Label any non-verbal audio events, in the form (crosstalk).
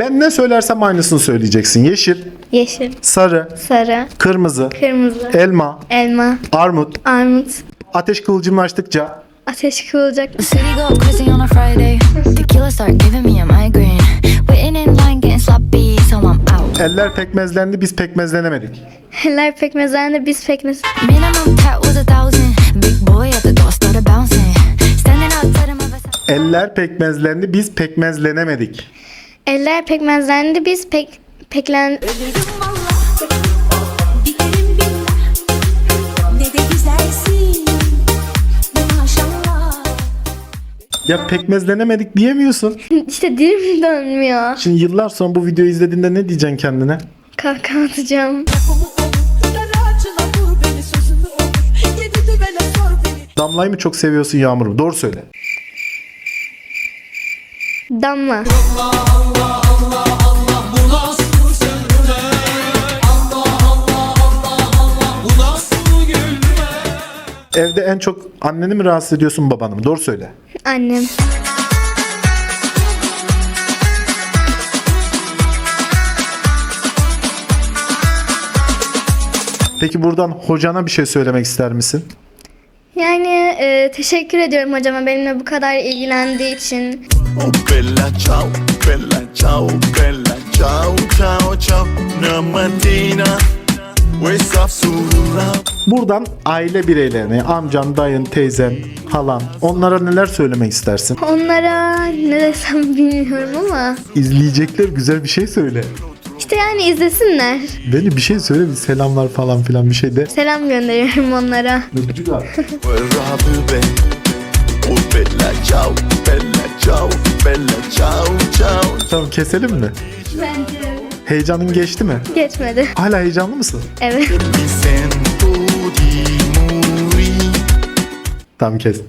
Ben ne söylersem aynısını söyleyeceksin. Yeşil, Yeşil, sarı, sarı, kırmızı, kırmızı, elma, elma, armut, armut, ateş kıvılcımlaştıkça ateş kıvılacak, The city go crazy on a Friday. Tequila start giving me a migraine. Waiting in line, getting sloppy, so I'm out. eller pekmezlendi biz pekmezlenemedik. Heller pekmezlendi biz pekmez. Minimum tat was a thousand. Big boy at the door started bouncing. Standing outside of my Versace. Eller pekmezlendi biz pekmezlenemedik. Eller pekmezlendi biz pek peklen Biterim billah Ne de güzelsin Maşallah Ya pekmezlenemedik diyemiyorsun. (laughs) işte dilim dönmüyor. Şimdi yıllar sonra bu videoyu izlediğinde ne diyeceksin kendine? Kahkaha atacağım. Daracına vur beni Damla. Evde en çok anneni mi rahatsız ediyorsun babanı mı? Doğru söyle. Annem. Peki buradan hocana bir şey söylemek ister misin? Yani e, teşekkür ediyorum hocama benimle bu kadar ilgilendiği için. Oh bella ciao, bella ciao, bella ciao, ciao, ciao Una mattina Buradan aile bireylerine, amcan, dayın, teyzen, halan onlara neler söylemek istersin? Onlara ne desem bilmiyorum ama İzleyecekler güzel bir şey söyle. İşte yani izlesinler. Beni bir şey söyle bir selamlar falan filan bir şey de. Selam gönderiyorum onlara. Guerra bebè bella ciao, bella ciao, bella ciao, ciao Tamam keselim mi? Heyecanın geçti mi? Geçmedi. Hala heyecanlı mısın? Evet. Tamam kes.